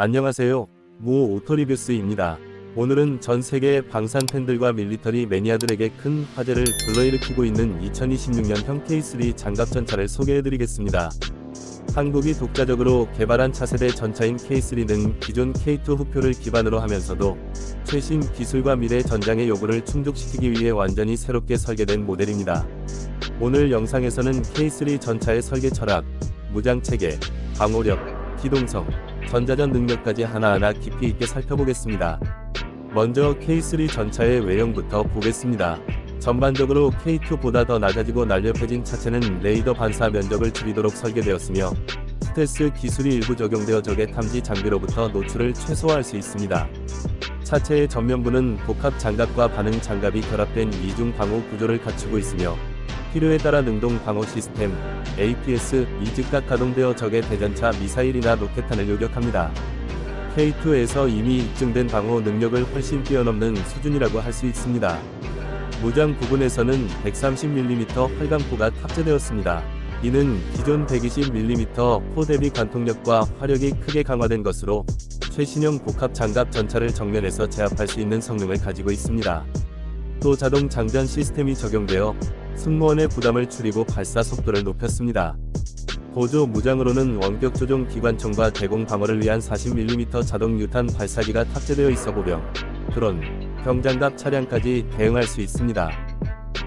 안녕하세요. 무 오토리뷰스입니다. 오늘은 전 세계 방산 팬들과 밀리터리 매니아들에게 큰 화제를 불러일으키고 있는 2026년형 K3 장갑 전차를 소개해드리겠습니다. 한국이 독자적으로 개발한 차세대 전차인 K3는 기존 K2 후표를 기반으로 하면서도 최신 기술과 미래 전장의 요구를 충족시키기 위해 완전히 새롭게 설계된 모델입니다. 오늘 영상에서는 K3 전차의 설계 철학, 무장 체계, 방호력, 기동성, 전자전 능력까지 하나하나 깊이 있게 살펴보겠습니다. 먼저 K3 전차의 외형부터 보겠습니다. 전반적으로 K2보다 더 낮아지고 날렵해진 차체는 레이더 반사 면적을 줄이도록 설계되었으며 스텔스 기술이 일부 적용되어 적의 탐지 장비로부터 노출을 최소화할 수 있습니다. 차체의 전면부는 복합 장갑과 반응 장갑이 결합된 이중 방호 구조를 갖추고 있으며 필요에 따라 능동 방어 시스템 APS 이 즉각 가동되어 적의 대전차 미사일이나 로켓탄을 요격합니다. K2에서 이미 입증된 방어 능력을 훨씬 뛰어넘는 수준이라고 할 수 있습니다. 무장 부분에서는 130mm 활강포가 탑재되었습니다. 이는 기존 120mm 포 대비 관통력과 화력이 크게 강화된 것으로 최신형 복합 장갑 전차를 정면에서 제압할 수 있는 성능을 가지고 있습니다. 또 자동 장전 시스템이 적용되어 승무원의 부담을 줄이고 발사 속도를 높였습니다. 보조 무장으로는 원격 조종 기관총과 대공 방어를 위한 40mm 자동 유탄 발사기가 탑재되어 있어 보병, 드론, 병장갑 차량까지 대응할 수 있습니다.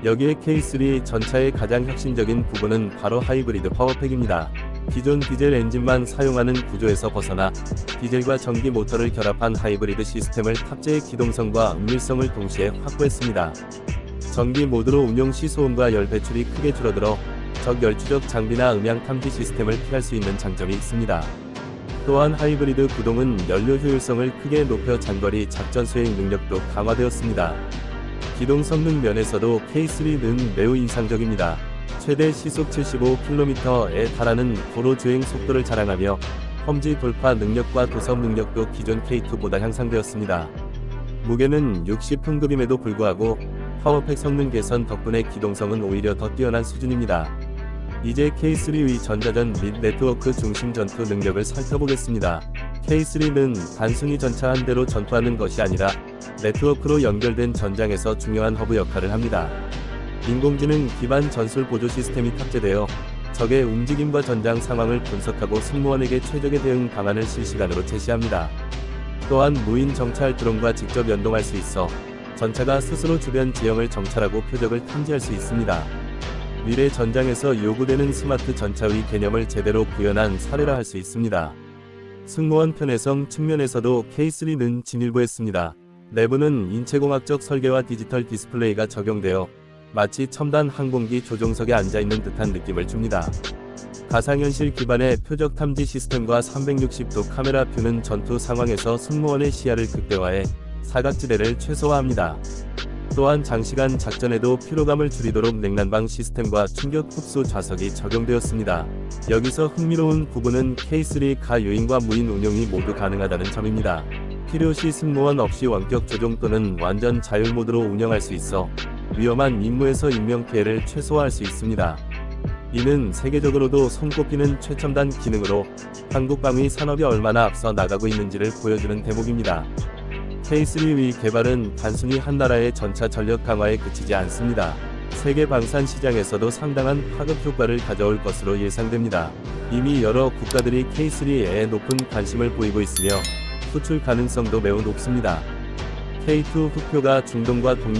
여기에 K3 전차의 가장 혁신적인 부분은 바로 하이브리드 파워팩입니다. 기존 디젤 엔진만 사용하는 구조에서 벗어나 디젤과 전기 모터를 결합한 하이브리드 시스템을 탑재해 기동성과 은밀성을 동시에 확보했습니다. 전기 모드로 운용 시 소음과 열 배출이 크게 줄어들어 적 열 추적 장비나 음향 탐지 시스템을 피할 수 있는 장점이 있습니다. 또한 하이브리드 구동은 연료 효율성을 크게 높여 장거리 작전 수행 능력도 강화되었습니다. 기동 성능 면에서도 K3는 매우 인상적입니다. 최대 시속 75km에 달하는 도로 주행 속도를 자랑하며 험지 돌파 능력과 도성 능력도 기존 K2보다 향상되었습니다. 무게는 60톤급임에도 불구하고 파워팩 성능 개선 덕분에 기동성은 오히려 더 뛰어난 수준입니다. 이제 K3의 전자전 및 네트워크 중심 전투 능력을 살펴보겠습니다. K3는 단순히 전차 한 대로 전투하는 것이 아니라 네트워크로 연결된 전장에서 중요한 허브 역할을 합니다. 인공지능 기반 전술 보조 시스템이 탑재되어 적의 움직임과 전장 상황을 분석하고 승무원에게 최적의 대응 방안을 실시간으로 제시합니다. 또한 무인 정찰 드론과 직접 연동할 수 있어 전차가 스스로 주변 지형을 정찰하고 표적을 탐지할 수 있습니다. 미래 전장에서 요구되는 스마트 전차의 개념을 제대로 구현한 사례라 할 수 있습니다. 승무원 편의성 측면에서도 K3는 진일보했습니다. 내부는 인체공학적 설계와 디지털 디스플레이가 적용되어 마치 첨단 항공기 조종석에 앉아있는 듯한 느낌을 줍니다. 가상현실 기반의 표적 탐지 시스템과 360도 카메라 뷰는 전투 상황에서 승무원의 시야를 극대화해 사각지대를 최소화합니다. 또한 장시간 작전에도 피로감을 줄이도록 냉난방 시스템과 충격 흡수 좌석이 적용되었습니다. 여기서 흥미로운 부분은 K3 가 유인과 무인 운용이 모두 가능하다는 점입니다. 필요시 승무원 없이 원격 조종 또는 완전 자율 모드로 운영할 수 있어 위험한 임무에서 인명 피해를 최소화할 수 있습니다. 이는 세계적으로도 손꼽히는 최첨단 기능으로 한국 방위 산업이 얼마나 앞서 나가고 있는지를 보여주는 대목입니다. K3의 개발은 단순히 한 나라의 전차 전력 강화에 그치지 않습니다. 세계 방산 시장에서도 상당한 파급 효과를 가져올 것으로 예상됩니다. 이미 여러 국가들이 K3에 높은 관심을 보이고 있으며 수출 가능성도 매우 높습니다. K2 후표가 중동과 동맹